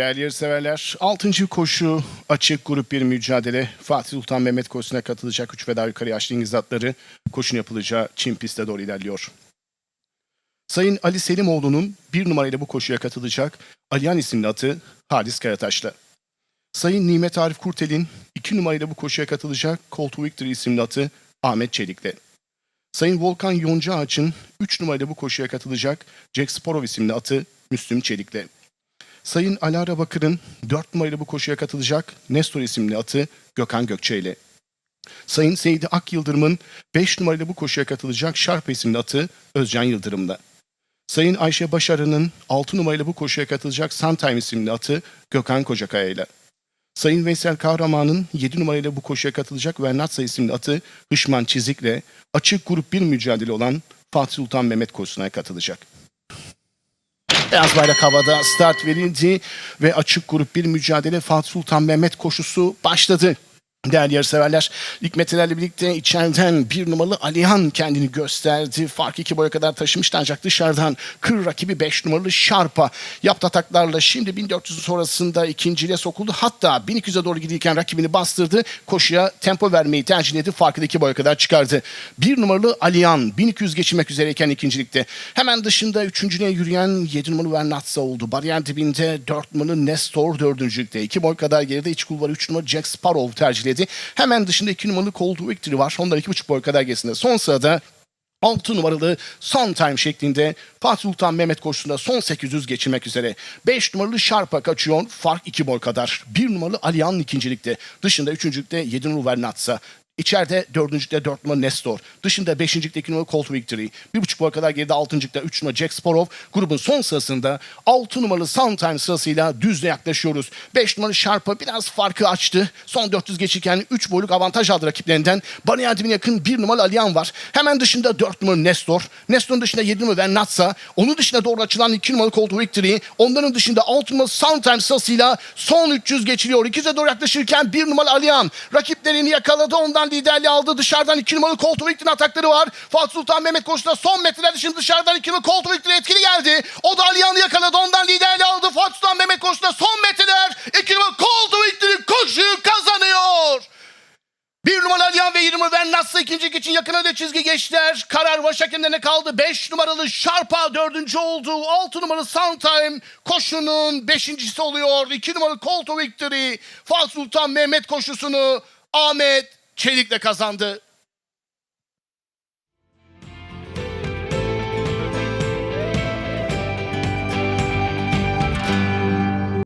Değerli yarışseverler, 6. koşu açık grup bir mücadele. Fatih Sultan Mehmet koşusuna katılacak 3 ve daha yukarı yaşlı İngiliz atları koşun yapılacağı Çin pistte doğru ilerliyor. Sayın Ali Selimoğlu'nun bir numarayla bu koşuya katılacak Aliyan isimli atı Halis Karataş'la. Sayın Nimet Arif Kurtel'in 2 numarayla bu koşuya katılacak Call to Victory isimli atı Ahmet Çelik'le. Sayın Volkan Yonca Ağaç'ın 3 numarayla bu koşuya katılacak Jack Sporov isimli atı Müslüm Çelik'le. Sayın Alara Bakır'ın 4 numarayla bu koşuya katılacak Nestor isimli atı Gökhan Gökçe ile. Sayın Seydi Ak Yıldırım'ın 5 numarayla bu koşuya katılacak Şarp isimli atı Özcan Yıldırım'la. Sayın Ayşe Başarı'nın 6 numarayla bu koşuya katılacak Suntime isimli atı Gökhan Kocakaya ile. Sayın Veysel Kahraman'ın 7 numarayla bu koşuya katılacak Vernatsa isimli atı Hışman Çizik'le açık grup bir mücadele olan Fatih Sultan Mehmet koşusuna katılacak. Beyaz bayrak havada start verildi ve açık grup bir mücadele Fatih Sultan Mehmet koşusu başladı. Değerli yarışseverler, ilk metrelerle birlikte içeriden bir numaralı Alihan kendini gösterdi. Fark iki boya kadar taşımıştı ancak dışarıdan kır rakibi 5 numaralı Şarpa yaptı ataklarla. Şimdi 1400 sonrasında ikinciliğe sokuldu. Hatta 1200'e doğru giderken rakibini bastırdı. Koşuya tempo vermeyi tercih etti. Farkı iki boya kadar çıkardı. Bir numaralı Alihan 1200 geçirmek üzereyken ikincilikte. Hemen dışında üçüncülüğe yürüyen 7 numaralı Vernatsa oldu. Bariyer dibinde 4 numaralı Nestor dördüncülükte. İki boy kadar geride iç kulvarı 3 numaralı Jack Sparrow tercihledi. Hemen dışında 2 numaralı Cold Victory var. Onlar 2,5 boy kadar gerisinde. Son sırada 6 numaralı son time şeklinde Fatih Sultan Mehmet koşusunda son 800 geçirmek üzere. 5 numaralı Şarpa kaçıyor. Fark 2 boy kadar. 1 numaralı Aliyan ikincilikte. Dışında üçüncülükte 7 numaralı Vernatsa. İçeride dördüncülükte 4 numara Nestor. Dışında beşincilikte 2 numara Colt Victory. Bir buçuk boy kadar geride altıncılıkta 3 numara Jack Sporov. Grubun son sırasında 6 numaralı Soundtime sırasıyla düzle yaklaşıyoruz. 5 numaralı Sharp'a biraz farkı açtı. Son 400 geçirken 3 boyluk avantaj aldı rakiplerinden. Bariyer dibine yakın 1 numaralı Aliyan var. Hemen dışında 4 numaralı Nestor. Nestor'un dışında 7 numara Vernatsa. Onun dışında doğru açılan 2 numaralı Colt Victory. Onların dışında 6 numaralı Soundtime sırasıyla son 300 geçiliyor. İkize doğru yaklaşırken 1 numaralı Aliyan. Rakiplerini yakaladı. Ondan liderliği aldı. Dışarıdan 2 numaralı Colt Victory'nin atakları var. Fatih Sultan Mehmet koşusunda son metreler dışında dışarıdan 2 numaralı Colt Victory etkili geldi. O da Aliyan'ı yakaladı. Ondan liderliği aldı. Fatih Sultan Mehmet koşusunda son metreler 2 numaralı Colt Victory koşuyu kazanıyor. Bir numaralı Aliyan ve 20 numaralı Vernatsa ikinci için yakına da çizgi geçtiler. Karar baş hakemlerine kaldı. 5 numaralı Sharpa dördüncü oldu. 6 numaralı Soundtime koşunun beşincisi oluyor. 2 numaralı Colt Victory Fatih Sultan Mehmet koşusunu Ahmet Çelik'le kazandı.